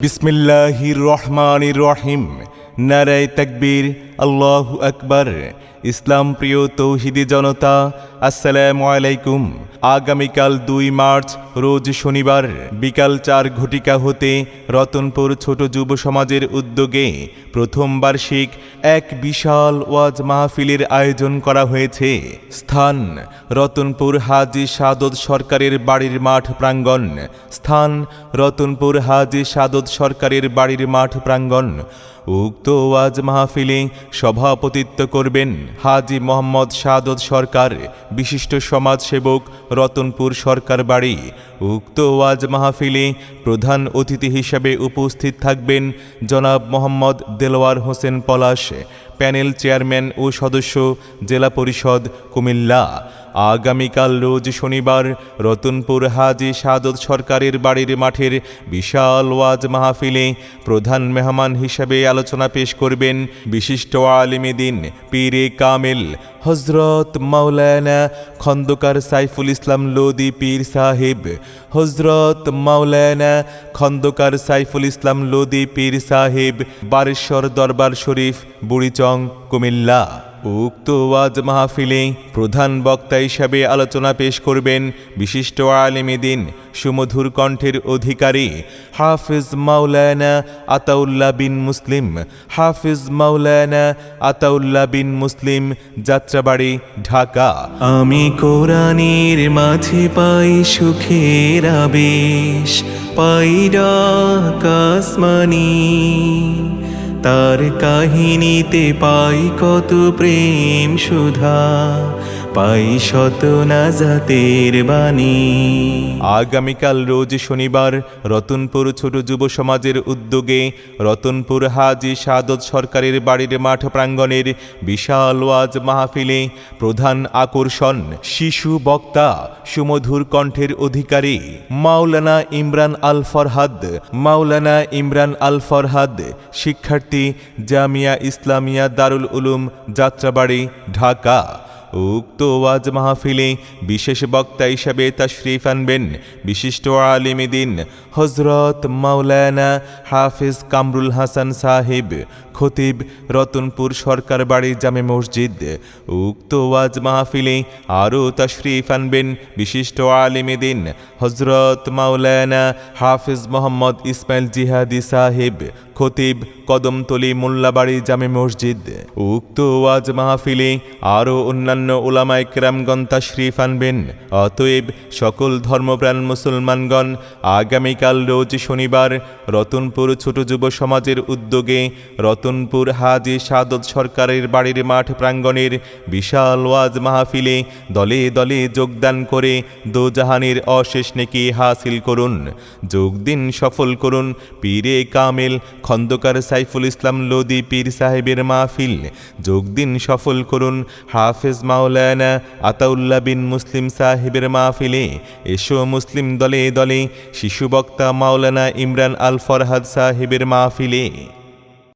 বিসমিল্লাহির রহমানির রহিম নারায় তাকবীর আল্লাহু আকবার। ইসলাম প্রিয় তৌহিদি জনতা, আসসালামু আলাইকুম। আগামীকাল দুই মার্চ, রোজ শনিবার, বিকাল চার ঘটিকা হতে রতনপুর ছোট যুব সমাজের উদ্যোগে প্রথম বার্ষিক এক বিশাল ওয়াজ মাহফিলের আয়োজন করা হয়েছে। স্থান, রতনপুর হাজি সাদত সরকারের বাড়ির মাঠ প্রাঙ্গণ। স্থান, রতনপুর হাজি সাদত সরকারের বাড়ির মাঠ প্রাঙ্গণ। উক্ত ওয়াজ মাহফিলে সভাপতিত্ব করবেন হাজি মোহাম্মদ সাদত সরকার, বিশিষ্ট সমাজসেবক রতনপুর সরকার বাড়ি। উক্ত ওয়াজ মাহফিলে প্রধান অতিথি হিসেবে উপস্থিত থাকবেন জনাব মোহাম্মদ দেলোয়ার হোসেন পলাশ, প্যানেল চেয়ারম্যান ও সদস্য, জেলা পরিষদ কুমিল্লা। আগামীকাল রোজ শনিবার রতনপুর হাজি সাদত সরকারের বাড়ির মাঠের বিশাল ওয়াজ মাহফিলে প্রধান মেহমান হিসেবে আলোচনা পেশ করবেন বিশিষ্ট আলিমেদিন পীরে কামেল হজরত মাওলানা খন্দকার সাইফুল ইসলাম লোদি পীর সাহেব হজরত মাওলানা খন্দকার সাইফুল ইসলাম লোদি পীর সাহেব, বারেশ্বর দরবার শরীফ, বুড়িচং, কুমিল্লা। উক্ত ওয়াজ মাহফিলে প্রধান বক্তা হিসাবে আলোচনা পেশ করবেন বিশিষ্ট আলিমেদিন সুমধুর কণ্ঠের অধিকারী হাফিজ মাওলানা আতাউল্লাহ বিন মুসলিম। হাফিজ মাওলানা আতাউল্লাহ বিন মুসলিম, যাত্রাবাড়ি, ঢাকা। আমি কোরআনের মাঝে পাই সুখের আবেশ, পাই কাসমানি তার কাহিনীতে পাই কত প্রেম সুধা। পাই শত নাজাতের বাণী। আগামীকাল রোজ শনিবার রতনপুর ছোট যুব সমাজের উদ্যোগে রতনপুর হাজি সাদত সরকারের বাড়ির মাঠ প্রাঙ্গণের বিশাল ওয়াজ মাহফিলে প্রধান আকর্ষণ শিশু বক্তা সুমধুর কণ্ঠের অধিকারী মাওলানা ইমরান আল ফরহাদ, মাওলানা ইমরান আল ফরহাদ, শিক্ষার্থী জামিয়া ইসলামিয়া দারুল উলুম, যাত্রাবাড়ি, ঢাকা। উক্ত ওয়াজ মাহফিলে বিশেষ বক্তা হিসাবে তাশরিফ আনবেন বিশিষ্ট আলিমিদিন হজরত মাওলানা হাফিজ কামরুল হাসান সাহেব। খতিব, রতনপুর সরকার বাড়ি জামে মসজিদ। উক্ত ওয়াজ মাহফিলে আরও তাশরিফ আনবেন বিশিষ্ট আলিমিদিন হজরত মাওলানা হাফিজ মোহাম্মদ ইসমাইল জিহাদি সাহেব, খতিব কদমতলি মোল্লাবাড়ি জামে মসজিদ। উক্ত ওয়াজ মাহফিলে আরও অন্যান্য ওলামায় কেরামগণ তাশরিফ আনবেন। অতএব সকল ধর্মপ্রাণ মুসলমানগণ আগামীকাল রোজ শনিবার রতনপুর ছোট যুব সমাজের উদ্যোগে রতনপুর হাজি সাদত সরকারের বাড়ির মাঠ প্রাঙ্গণের বিশাল ওয়াজ মাহফিলে দলে দলে যোগদান করে দোজাহানের অশেষ নেকি হাসিল করুন। যোগ দিন সফল করুন পীরে কামেল, খন্দকার সাইফুল ইসলাম লোদি পীর সাহেবের মাহফিল। যোগ দিন সফল করুন হাফেজ মাওলানা আতাউল্লাহ বিন মুসলিম সাহেবের মাহফিলে। এসো মুসলিম দলে দলে শিশু বক্তা মাওলানা ইমরান আল ফরহাদ সাহেবের মাহফিলে।